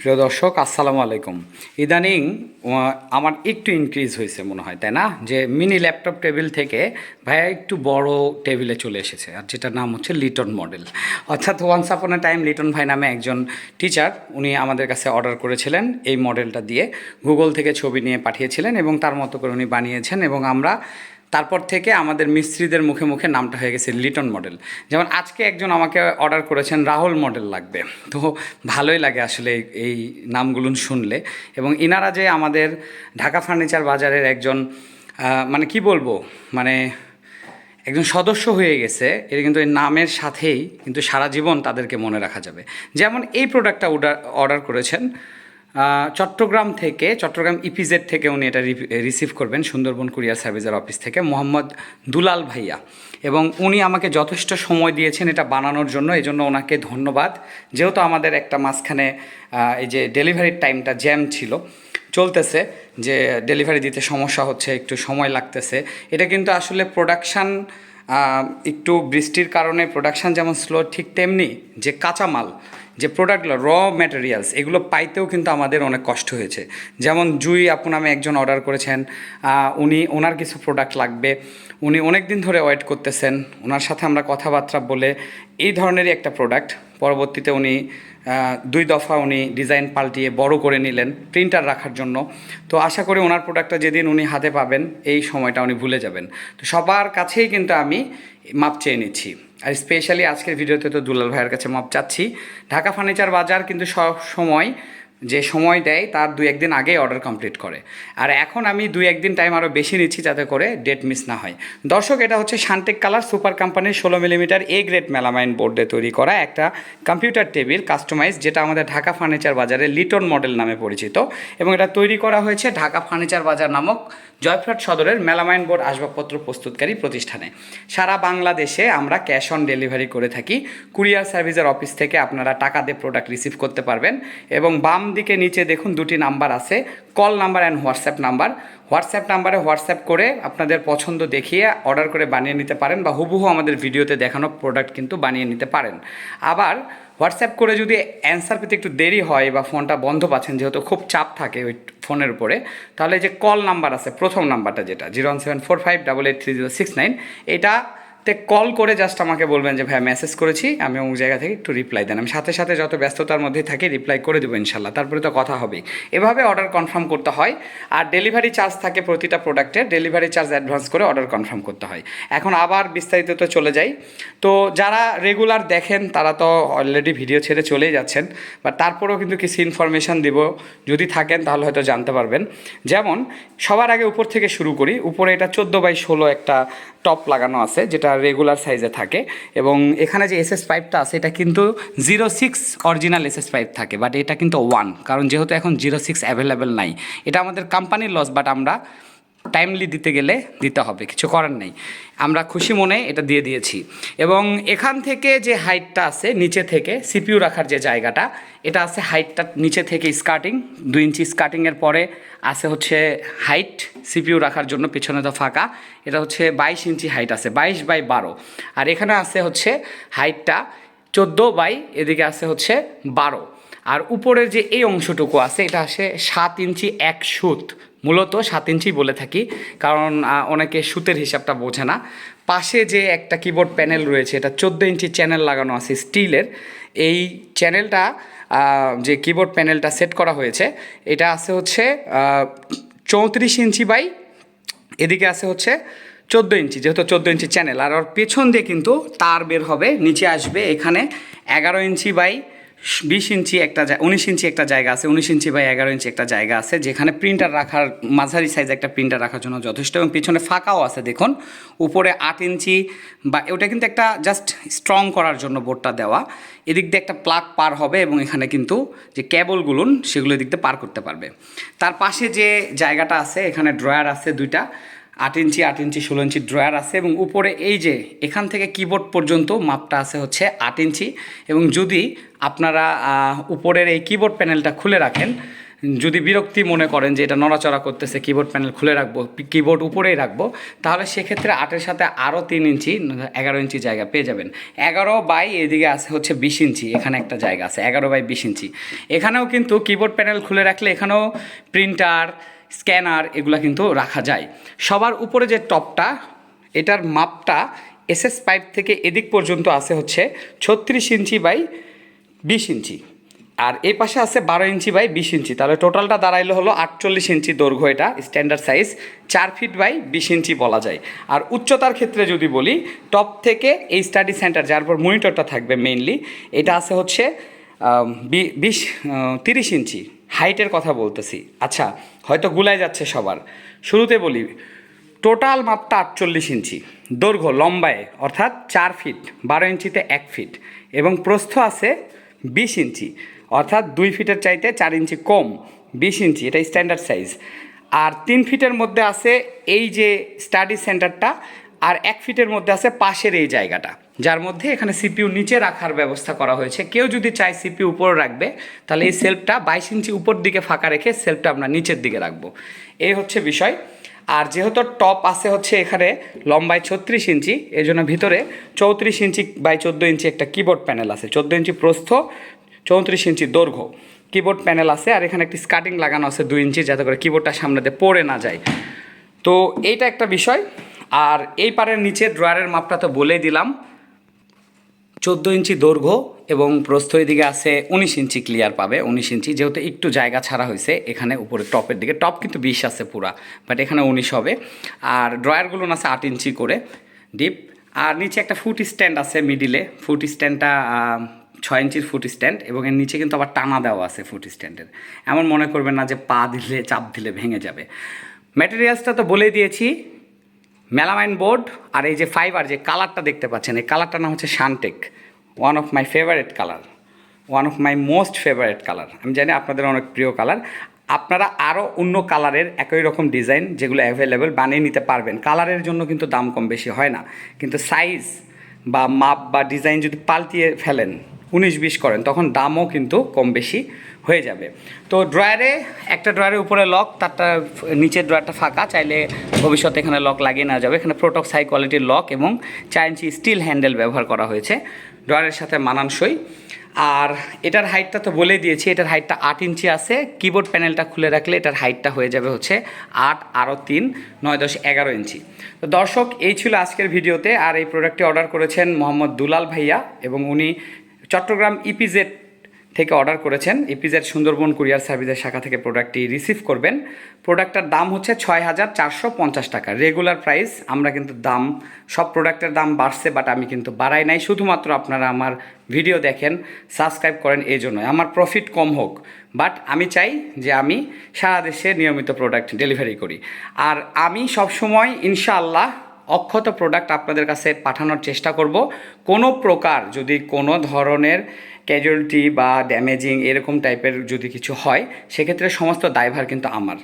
প্রিয় দর্শক, আসসালামু আলাইকুম। ইদানিং আমার একটু ইনক্রিজ হয়েছে মনে হয়, তাই না? যে মিনি ল্যাপটপ টেবিল থেকে ভাইয়া একটু বড় টেবিলে চলে এসেছে, আর যেটার নাম হচ্ছে লিটন মডেল অর্থাৎ ওয়ান্স আপন এ টাইম লিটন ভাই নামে একজন টিচার উনি আমাদের কাছে অর্ডার করেছিলেন এই মডেলটা দিয়ে। গুগল থেকে ছবি নিয়ে পাঠিয়েছিলেন এবং তার মতো করে উনি বানিয়েছেন এবং আমরা তারপর থেকে আমাদের মিস্ত্রিদের মুখে মুখে নামটা হয়ে গেছে লিটন মডেল। যেমন আজকে একজন আমাকে অর্ডার করেছেন, রাহুল মডেল লাগবে। তো ভালোই লাগে আসলে এই- নামগুলো শুনলে। এবং ইনারা যে আমাদের ঢাকা ফার্নিচার বাজারের একজন মানে কি বলব মানে একজন সদস্য হয়ে গেছে এটা কিন্তু এই নামের সাথেই কিন্তু সারা জীবন তাদেরকে মনে রাখা যাবে। যেমন এই প্রোডাক্টটা অর্ডার অর্ডার করেছেন চট্টগ্রাম থেকে, চট্টগ্রাম ইপিজেড থেকে উনি এটা রিসিভ করবেন সুন্দরবন কুরিয়ার সার্ভিসের অফিস থেকে, মোহাম্মদ দুলাল ভাইয়া। এবং উনি আমাকে যথেষ্ট সময় দিয়েছেন এটা বানানোর জন্য এই জন্য ওনাকে ধন্যবাদ। যেহেতু আমাদের একটা মাঝখানে এই যে ডেলিভারির টাইমটা জ্যাম ছিল, চলতেছে যে ডেলিভারি দিতে সমস্যা হচ্ছে, একটু সময় লাগতেছে। এটা কিন্তু আসলে প্রোডাকশান একটু বৃষ্টির কারণে প্রোডাকশান যেমন স্লো ঠিক তেমনি যে কাঁচামাল যে প্রোডাক্টগুলো র ম্যাটেরিয়ালস এগুলো পাইতেও কিন্তু আমাদের অনেক কষ্ট হয়েছে। যেমন জুই আপু নামে একজন অর্ডার করেছেন উনি, ওনার কিছু প্রোডাক্ট লাগবে। উনি অনেক দিন ধরে ওয়েট করতেছেন, ওনার সাথে আমরা কথাবার্তা বলে এই ধরনেরই একটা প্রোডাক্ট পরবর্তীতে উনি দুই দফা উনি ডিজাইন পাল্টিয়ে বড় করে নিলেন প্রিন্টার রাখার জন্য। তো আশা করি ওনার প্রোডাক্টটা যেদিন উনি হাতে পাবেন, এই সময়টা উনি ভুলে যাবেন। তো সবার কাছেই কিন্তু আমি মাপ চেয়ে নিচ্ছি। আর স্পেশালি আজকের ভিডিওতে তো দুলাল ভাইয়ের কাছে মাপ চাচ্ছি। ঢাকা ফার্নিচার বাজার কিন্তু সব সময় যে সময় দেয়, তার দুই একদিন আগে অর্ডার কমপ্লিট করে। আর এখন আমি দুই একদিন টাইম আরও বেশি নিচ্ছি যাতে করে ডেট মিস না হয়। দর্শক, এটা হচ্ছে শান্টেক কালার সুপার কোম্পানির ষোলো মিলিমিটার এ গ্রেড মেলামাইন বোর্ডে তৈরি করা একটা কম্পিউটার টেবিল কাস্টমাইজ যেটা আমাদের ঢাকা ফার্নিচার বাজারে লিটন মডেল নামে পরিচিত। এবং এটা তৈরি করা হয়েছে ঢাকা ফার্নিচার বাজার নামক জয়ফ্রাট সদরের মেলামাইন বোর্ড আসবাবপত্র প্রস্তুতকারী প্রতিষ্ঠানে। সারা বাংলাদেশে আমরা ক্যাশ অন ডেলিভারি করে থাকি। কুরিয়ার সার্ভিসের অফিস থেকে আপনারা টাকা দিয়ে প্রোডাক্ট রিসিভ করতে পারবেন এবং বাম দিকে নিচে দেখুন দুটি নাম্বার আছে। Call number and WhatsApp number. WhatsApp নাম্বারে হোয়াটসঅ্যাপ করে আপনাদের পছন্দ দেখিয়ে অর্ডার করে বানিয়ে নিতে পারেন বা হুবহু আমাদের ভিডিওতে দেখানো প্রোডাক্ট কিন্তু বানিয়ে নিতে পারেন। আবার হোয়াটসঅ্যাপ করে যদি অ্যান্সার পেতে একটু দেরি হয় বা ফোনটা বন্ধ পাচ্ছেন, যেহেতু খুব চাপ থাকে ওই ফোনের উপরে, তাহলে যে কল নাম্বার আছে, প্রথম নাম্বারটা যেটা zero one seven four five double eight three zero six nine এটা তে কল করে জাস্ট আমাকে বলবেন যে ভাই মেসেজ করেছি, আমি অমুক জায়গা থেকে একটু রিপ্লাই দেন। আমি সাথে সাথে যত ব্যস্ততার মধ্যেই থাকি রিপ্লাই করে দেবো ইনশাল্লাহ, তারপরে তো কথা হবেই। এভাবে অর্ডার কনফার্ম করতে হয়, আর ডেলিভারি চার্জ থাকে প্রতিটা প্রোডাক্টের ডেলিভারি চার্জ অ্যাডভান্স করে অর্ডার কনফার্ম করতে হয়। এখন আবার বিস্তারিত তো চলে যাই। তো যারা রেগুলার দেখেন, তারা তো অলরেডি ভিডিও ছেড়ে চলেই যাচ্ছেন বাট তারপরেও কিন্তু কিছু ইনফরমেশান দিব। যদি থাকেন, তাহলে হয়তো জানতে পারবেন। যেমন, সবার আগে উপর থেকে শুরু করি, উপরে এটা চোদ্দ বাই ষোলো একটা টপ লাগানো আছে, যেটা রেগুলার সাইজে থাকে এবং এখানে যে এসএস পাইপটা আছে, এটা কিন্তু zero six original SS pipe থাকে বাট এটা কিন্তু ওয়ান কারণ যেহেতু এখন জিরো সিক্স অ্যাভেলেবেল নাই। এটা আমাদের কোম্পানির লস বাট আমরা টাইমলি দিতে গেলে দিতে হবে, কিছু করার নেই। আমরা খুশি মনে এটা দিয়ে দিয়েছি। এবং এখান থেকে যে হাইটটা আছে, নিচে থেকে সিপিইউ রাখার যে জায়গাটা, এটা আছে হাইটটা নিচে থেকে স্কার্টিং দুই ইঞ্চি স্কার্টিংয়ের পরে আছে হচ্ছে হাইট সিপিইউ রাখার জন্য, পেছনে তো ফাঁকা, এটা হচ্ছে বাইশ ইঞ্চি হাইট আছে, বাইশ বাই বারো। আর এখানে আছে হচ্ছে হাইটটা চোদ্দ বাই, এদিকে আছে হচ্ছে বারো। আর উপরের যে এই অংশটুকু আছে, এটা আসে সাত ইঞ্চি এক সুত। মূলত সাত ইঞ্চি বলে থাকি, কারণ অনেকে সুতের হিসাবটা বোঝে না। পাশে যে একটা কিবোর্ড প্যানেল রয়েছে, এটা চোদ্দ ইঞ্চি চ্যানেল লাগানো আছে স্টিলের। এই চ্যানেলটা যে কিবোর্ড প্যানেলটা সেট করা হয়েছে, এটা আছে হচ্ছে চৌত্রিশ ইঞ্চি বাই, এদিকে আছে হচ্ছে চোদ্দ ইঞ্চি, যেহেতু চোদ্দ ইঞ্চি চ্যানেল আর ওর পেছন দিয়ে কিন্তু তার বের হবে, নিচে আসবে এখানে এগারো ইঞ্চি বাই বিশ ইঞ্চি একটা উনিশ ইঞ্চি একটা জায়গা আছে, উনিশ ইঞ্চি বা এগারো ইঞ্চি একটা জায়গা আছে, যেখানে প্রিন্টার রাখার, মাঝারি সাইজ একটা প্রিন্টার রাখার জন্য যথেষ্ট এবং পিছনে ফাঁকাও আছে, দেখুন। উপরে আট ইঞ্চি বা ওটা কিন্তু একটা জাস্ট স্ট্রং করার জন্য বোর্ডটা দেওয়া। এদিক দিয়ে একটা প্লাগ পার হবে এবং এখানে কিন্তু যে ক্যাবলগুলো সেগুলো এদিক দিয়ে পার করতে পারবে। তার পাশে যে জায়গাটা আছে, এখানে ড্রয়ার আছে দুইটা। আট ইঞ্চি আট ইঞ্চি, ষোলো ইঞ্চি ড্রয়ার আছে এবং উপরে এই যে এখান থেকে কিবোর্ড পর্যন্ত মাপটা আছে হচ্ছে আট ইঞ্চি এবং যদি আপনারা উপরের এই কিবোর্ড প্যানেলটা খুলে রাখেন, যদি বিরক্তি মনে করেন যে এটা নড়াচড়া করতেছে কিবোর্ড প্যানেল খুলে রাখব কিবোর্ড উপরেই রাখব, তাহলে সেক্ষেত্রে আটের সাথে আরও তিন ইঞ্চি, এগারো ইঞ্চি জায়গা পেয়ে যাবেন। এগারো বাই এদিকে আছে হচ্ছে বিশ ইঞ্চি, এখানে একটা জায়গা আছে, এগারো বাই বিশ ইঞ্চি। এখানেও কিন্তু কিবোর্ড প্যানেল খুলে রাখলে এখানেও প্রিন্টার স্ক্যানার এগুলো কিন্তু রাখা যায়। সবার উপরে যে টপটা, এটার মাপটা এসএস পাইপ থেকে এদিক পর্যন্ত আছে হচ্ছে ছত্রিশ ইঞ্চি বাই বিশ ইঞ্চি। আর এই পাশে আছে বারো ইঞ্চি বাই বিশ ইঞ্চি। তাহলে টোটালটা দাঁড়াইলো হলো আটচল্লিশ ইঞ্চি দৈর্ঘ্য এটা স্ট্যান্ডার্ড সাইজ চার ফিট বাই বিশ ইঞ্চি বলা যায়। আর উচ্চতার ক্ষেত্রে যদি বলি টপ থেকে এই স্টাডি সেন্টার যার পর মনিটরটা থাকবে মেইনলি এটা আছে হচ্ছে বিশ তিরিশ ইঞ্চি হাইটের কথা বলতেছি। আচ্ছা হয়তো গুলায় যাচ্ছে সবার। শুরুতে বলি, টোটাল মাপটা আটচল্লিশ ইঞ্চি। দৈর্ঘ্য লম্বায়, অর্থাৎ চার ফিট, বারো ইঞ্চিতে এক ফিট। এবং প্রস্থ আছে বিশ ইঞ্চি, অর্থাৎ দুই ফিটের চাইতে চার ইঞ্চি কম, বিশ ইঞ্চি, এটা স্ট্যান্ডার্ড সাইজ আর তিন ফিটের মধ্যে আছে এই যে স্টাডি সেন্টারটা আর এক ফিটের মধ্যে আছে পাশের এই জায়গাটা, যার মধ্যে এখানে সিপিউ নিচে রাখার ব্যবস্থা করা হয়েছে। কেউ যদি চায় সিপিউ উপরে রাখবে, তাহলে এই সেলফটা বাইশ ইঞ্চি উপর দিকে ফাঁকা রেখে সেলফটা আমরা নিচের দিকে রাখব। এই হচ্ছে বিষয়। আর যেহেতু টপ আছে হচ্ছে এখানে লম্বায় ছত্রিশ ইঞ্চি, এই জন্য ভিতরে চৌত্রিশ ইঞ্চি বাই চোদ্দ ইঞ্চি একটা কিবোর্ড প্যানেল আছে। চোদ্দ ইঞ্চি প্রস্থ, চৌত্রিশ ইঞ্চি দৈর্ঘ্য কিবোর্ড প্যানেল আছে। আর এখানে একটি স্কার্টিং লাগানো আছে দুই ইঞ্চি, যাতে করে কিবোর্ডটা সামনে দিয়ে পড়ে না যায়। তো এইটা একটা বিষয়। আর এই পারের নিচে ড্রয়ারের মাপটা তো বলেই দিলাম। চোদ্দ ইঞ্চি দৈর্ঘ্য এবং প্রস্থ দিকে আছে উনিশ ইঞ্চি ক্লিয়ার পাবে। উনিশ ইঞ্চি যেহেতু একটু জায়গা ছাড়া হয়েছে, এখানে উপরে টপের দিকে। টপ কিন্তু বিশ আছে পুরা বাট এখানে উনিশ হবে। আর ড্রয়ারগুলো আছে আট ইঞ্চি করে ডিপ আর নিচে একটা ফুট স্ট্যান্ড আছে মিডিলে ফুট স্ট্যান্ডটা ছয় ইঞ্চির ফুট স্ট্যান্ড এবং এর নিচে কিন্তু আবার টানা দেওয়া আছে ফুট স্ট্যান্ডের এমন মনে করবেন না যে পা দিলে, চাপ দিলে ভেঙে যাবে। ম্যাটেরিয়ালসটা তো বলেই দিয়েছি। মেলামাইন বোর্ড আর এই যে ফাইবার যে কালারটা দেখতে পাচ্ছেন, এই কালারটার নাম হচ্ছে শানটেক। One of my favourite colour one of my most favourite colour আমি জানি আপনাদের অনেক প্রিয় কালার আপনারা আরও অন্য কালারের একই রকম ডিজাইন যেগুলো অ্যাভেলেবেল বানিয়ে নিতে পারবেন। কালারের জন্য কিন্তু দাম কম বেশি হয় না। কিন্তু সাইজ বা মাপ বা ডিজাইন যদি পাল্টিয়ে ফেলেন, উনিশ বিশ করেন, তখন দামও কিন্তু কম বেশি। হয়ে যাবে। তো ড্রয়ারে একটা ড্রয়ারের উপরে লক তারটা নিচের ড্রয়ারটা ফাঁকা, চাইলে ভবিষ্যতে এখানে লক লাগিয়ে নেওয়া যাবে। এখানে প্রোটক্স হাই কোয়ালিটির লক এবং চার ইঞ্চি স্টিল হ্যান্ডেল ব্যবহার করা হয়েছে ড্রয়ারের সাথে মানানসই। আর এটার হাইটটা তো বলে দিয়েছি, এটার হাইটটা আট ইঞ্চি আছে। কিবোর্ড প্যানেলটা খুলে রাখলে এটার হাইটটা হয়ে যাবে হচ্ছে আট আরও তিন, নয়, দশ, এগারো ইঞ্চি তো দর্শক, এই ছিল আজকের ভিডিওতে। আর এই প্রোডাক্টটি অর্ডার করেছেন মোহাম্মদ দুলাল ভাইয়া এবং উনি চট্টগ্রাম ইপিজেড থেকে অর্ডার করেছেন ইপিজেড সুন্দরবন কুরিয়ার সার্ভিসের শাখা থেকে প্রোডাক্টটি রিসিভ করবেন। প্রোডাক্টটার দাম হচ্ছে ছয় হাজার চারশো পঞ্চাশ টাকা। রেগুলার প্রাইস, আমরা কিন্তু দাম, সব প্রোডাক্টের দাম বাড়ছে বাট আমি কিন্তু বাড়াই নাই। শুধুমাত্র আপনারা আমার ভিডিও দেখেন, সাবস্ক্রাইব করেন এই জন্যই। আমার প্রফিট কম হোক বাট আমি চাই যে আমি সারা দেশে নিয়মিত প্রোডাক্ট ডেলিভারি করি। আর আমি সবসময়, ইনশাআল্লাহ, অক্ষত প্রোডাক্ট আপনাদের কাছে পাঠানোর চেষ্টা করব। কোনো প্রকার যদি কোনো ধরনের ক্যাজুয়ালিটি বা ড্যামেজিং এরকম টাইপের যদি কিছু হয়, সেক্ষেত্রে সমস্ত দায়ভার কিন্তু আমার।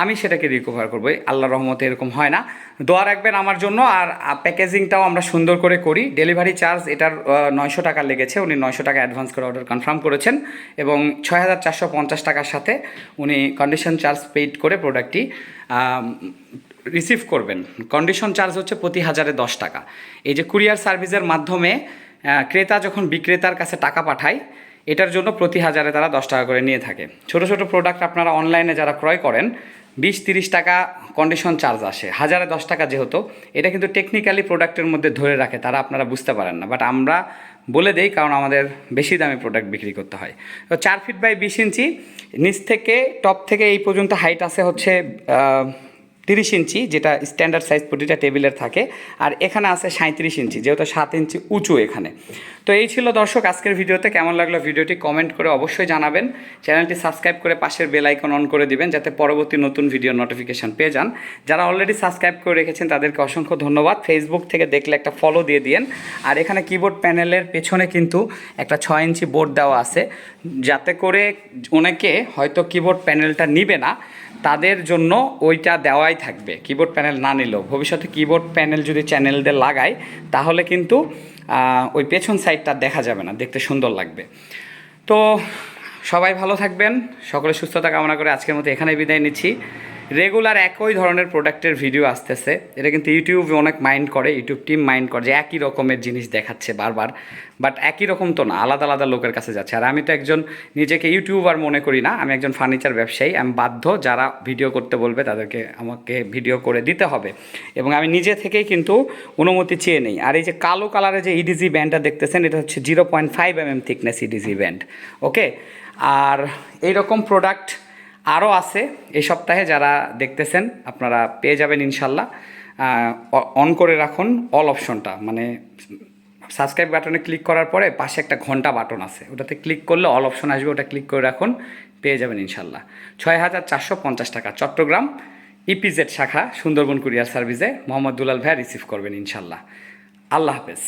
আমি সেটাকে রিকভার করব আল্লাহ রহমতে এরকম হয় না। দোয়া রাখবেন আমার জন্য আর প্যাকেজিংটাও আমরা সুন্দর করে করি। ডেলিভারি চার্জ এটার নয়শো টাকা লেগেছে, উনি নয়শো টাকা অ্যাডভান্স করে অর্ডার কনফার্ম করেছেন এবং ছয় হাজার চারশো পঞ্চাশ টাকার সাথে উনি কন্ডিশন চার্জ পেইড করে প্রোডাক্টটি রিসিভ করবেন। কন্ডিশন চার্জ হচ্ছে প্রতি হাজারে দশ টাকা। এই যে কুরিয়ার সার্ভিসের মাধ্যমে ক্রেতা যখন বিক্রেতার কাছে টাকা পাঠায়, এটার জন্য প্রতি হাজারে তারা দশ টাকা করে নিয়ে থাকে। ছোট ছোট প্রোডাক্ট আপনারা অনলাইনে যারা ক্রয় করেন, বিশ তিরিশ টাকা কন্ডিশন চার্জ আসে। হাজারে দশ টাকা যেহেতু, এটা কিন্তু টেকনিক্যালি প্রোডাক্টের মধ্যে ধরে রাখে, তারা আপনারা বুঝতে পারেন না। বাট আমরা বলে দেই, কারণ আমাদের বেশি দামে প্রোডাক্ট বিক্রি করতে হয়। তো চার ফিট বাই বিশ ইঞ্চি, নিচ থেকে টপ থেকে এই পর্যন্ত হাইট আছে হচ্ছে তিরিশ ইঞ্চি, যেটা স্ট্যান্ডার্ড সাইজ প্রতিটা টেবিলের থাকে, আর এখানে আছে সাঁত্রিশ ইঞ্চি, যেহেতু সাত ইঞ্চি উঁচু এখানে। তো এই ছিল দর্শক আজকের ভিডিওতে কেমন লাগল ভিডিওটি কমেন্ট করে অবশ্যই জানাবেন। চ্যানেলটি সাবস্ক্রাইব করে পাশের বেল আইকন অন করে দিবেন, যাতে পরবর্তী নতুন ভিডিও নোটিফিকেশন পেয়ে যান। যারা অলরেডি সাবস্ক্রাইব করে রেখেছেন, তাদেরকে অসংখ্য ধন্যবাদ। ফেসবুক থেকে দেখলে একটা ফলো দিয়ে দিয়েন। আর এখানে কিবোর্ড প্যানেলের পেছনে কিন্তু একটা ছয় ইঞ্চি বোর্ড দেওয়া আছে। যাতে করে অনেকে হয়তো কিবোর্ড প্যানেলটা নিবে না, তাদের জন্য ওইটা দেওয়াই থাকবে। কিবোর্ড প্যানেল না নিলেও। ভবিষ্যতে কিবোর্ড প্যানেল যদি চ্যানেলদের লাগায় তাহলে কিন্তু ওই পেছন সাইডটা দেখা যাবে না। দেখতে সুন্দর লাগবে। তো, সবাই ভালো থাকবেন। সকলে সুস্থতা কামনা করে আজকের মতো এখানে বিদায় নিচ্ছি। রেগুলার একই ধরনের প্রোডাক্টের ভিডিও আসতেছে। এটা কিন্তু ইউটিউবে অনেক মাইন্ড করে ইউটিউব টিম মাইন্ড করে যে একই রকমের জিনিস দেখাচ্ছে বারবার। বাট একই রকম তো না, আলাদা আলাদা লোকের কাছে যাচ্ছে। আর আমি তো একজন নিজেকে ইউটিউবার মনে করি না, আমি একজন ফার্নিচার ব্যবসায়ী, আমি বাধ্য যারা ভিডিও করতে বলবে তাদেরকে আমাকে ভিডিও করে দিতে হবে। এবং আমি নিজে থেকেই কিন্তু অনুমতি চেয়ে নেই। আর এই যে কালো কালারের যে ইডিজি ব্যান্ডটা দেখতেছেন, এটা হচ্ছে zero point five M M thickness EDG band okay আর এইরকম প্রোডাক্ট আরও আছে এই সপ্তাহে যারা দেখতেছেন, আপনারা পেয়ে যাবেন ইনশাল্লাহ। অন করে রাখুন অল অপশনটা মানে সাবস্ক্রাইব বাটনে ক্লিক করার পরে পাশে একটা ঘণ্টা বাটন আছে। ওটাতে ক্লিক করলে অল অপশন আসবে, ওটা ক্লিক করে রাখুন, পেয়ে যাবেন ইনশাল্লাহ। ছয় হাজার চারশো পঞ্চাশ টাকা চট্টগ্রাম ইপিজেড শাখা, সুন্দরবন কুরিয়ার সার্ভিসে মোহাম্মদ দুলাল ভাইয়া রিসিভ করবেন ইনশাল্লাহ। আল্লাহ হাফেজ।